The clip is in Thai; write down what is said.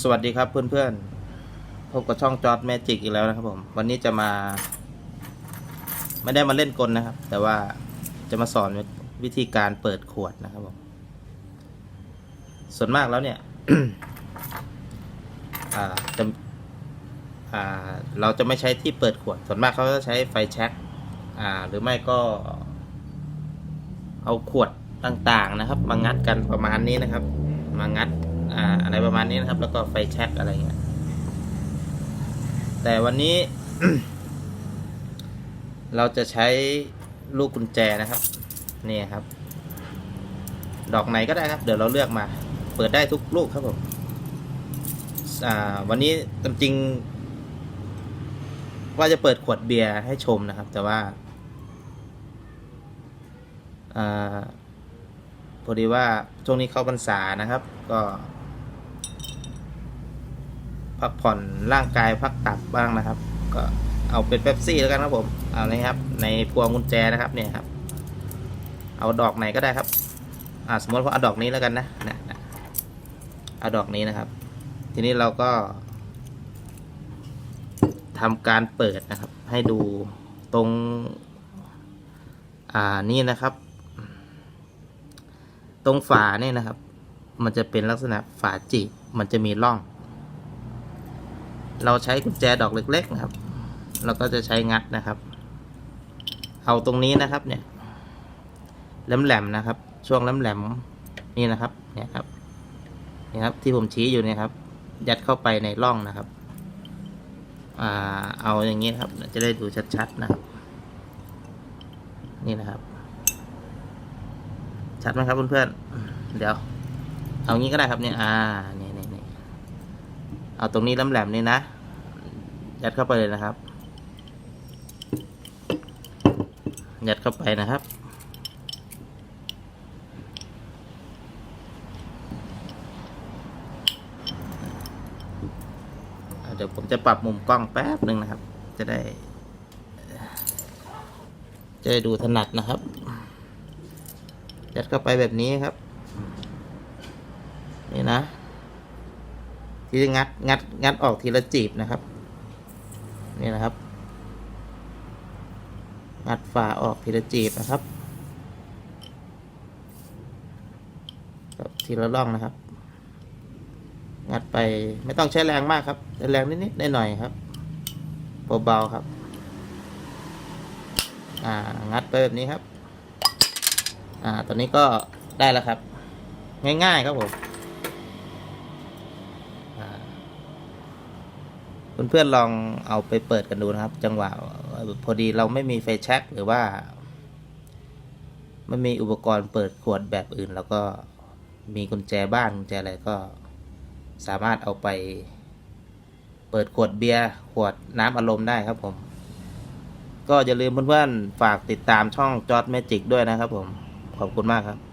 สวัสดีครับเพื่อนๆพบกับช่องจอร์ดแมจิกอีกแล้วนะครับผมวันนี้จะมา ไม่ได้มาเล่นกลนะครับ แต่ว่าจะมาสอนวิธีการเปิดขวดนะครับผมส่วนมากแล้วเนี่ยจะเราจะไม่ใช้ที่เปิดขวด ส่วนมากเขาจะใช้ไฟแช็กหรือไม่ก็ เอาขวดต่างๆนะครับ มางัดกันประมาณนี้นะครับ มางัด อ่าอะไรประมาณนี้นะครับ แล้วก็ไฟแช็กอะไรเงี้ยแต่วันนี้ เราจะใช้ลูกกุญแจนะครับ นี่ครับ ดอกไหนก็ได้ครับ เดี๋ยวเราเลือกมา เปิดได้ทุกลูกครับผมวันนี้ตามจริง ว่าจะเปิดขวดเบียร์ให้ชมนะครับ แต่ว่าอ่าพอดีว่าช่วงนี้เข้าพรรษานะครับ ก็ พักผ่อนร่างกายพักตับบ้างนะครับ ก็เอาเป็นเป๊ปซี่แล้วกันครับผมเอาเลยครับ ในพวงกุญแจนะครับเนี่ยครับ เอาดอกไหนก็ได้ครับ อ่าสมมติว่าเอาดอกนี้แล้วกันนะนะนะเอาดอกนี้นะครับ ทีนี้เราก็ทำการเปิดนะครับ ให้ดูตรง อ่านี่นะครับ ตรงฝาเนี่ยนะครับ มันจะเป็นลักษณะฝาจีบมันจะมีร่อง เราใช้กุญแจดอกเล็ก ๆ นะครับ เราก็จะใช้งัดนะครับ เอาตรงนี้นะครับเนี่ยแหลมๆนะครับ ช่วงแหลมๆนี่นะครับเนี่ยครับนี่ครับที่ผมชี้อยู่เนี่ยครับ ยัดเข้าไปในร่องนะครับอ่าเอาอย่างนี้นะครับ จะได้ดูชัดๆนะครับ นี่นะครับ ชัดไหมครับเพื่อนๆเดี๋ยว เอางี้ก็ได้ครับเนี่ยอ่านี่นี่นี่ เอาตรงนี้แหลมๆนี่นะ ยัดเข้าไปเลยนะครับ ยัดเข้าไปนะครับ เดี๋ยวผมจะปรับมุมกล้องแป๊บหนึ่งนะครับ จะได้ จะได้ดูถนัดนะครับ ยัดเข้าไปแบบนี้ครับ นี่นะ ที่จะงัดงัดงัดออกทีละจีบนะครับ นี่นะครับ งัดฝาออกทีละจีบนะครับทีละร่องนะครับ งัดไปไม่ต้องใช้แรงมากครับแรงนิดๆหน่อยๆครับเบาๆครับ อ่า งัดไปแบบนี้ครับ อ่า ตอนนี้ก็ได้แล้วครับ ง่ายๆครับผม เพื่อนๆลองเอาไปเปิดกันดูนะครับ จังหวะพอดีเราไม่มีไฟแช็กหรือว่า ไม่มีอุปกรณ์เปิดขวดแบบอื่น แล้วก็มีกุญแจบ้านกุญแจอะไรก็สามารถเอาไป เปิดขวดเบียร์ขวดน้ำอารมณ์ได้ครับผม ก็อย่าลืมเพื่อนๆฝากติดตามช่องจอร์ดเมจิกด้วยนะครับผม ขอบคุณมากครับ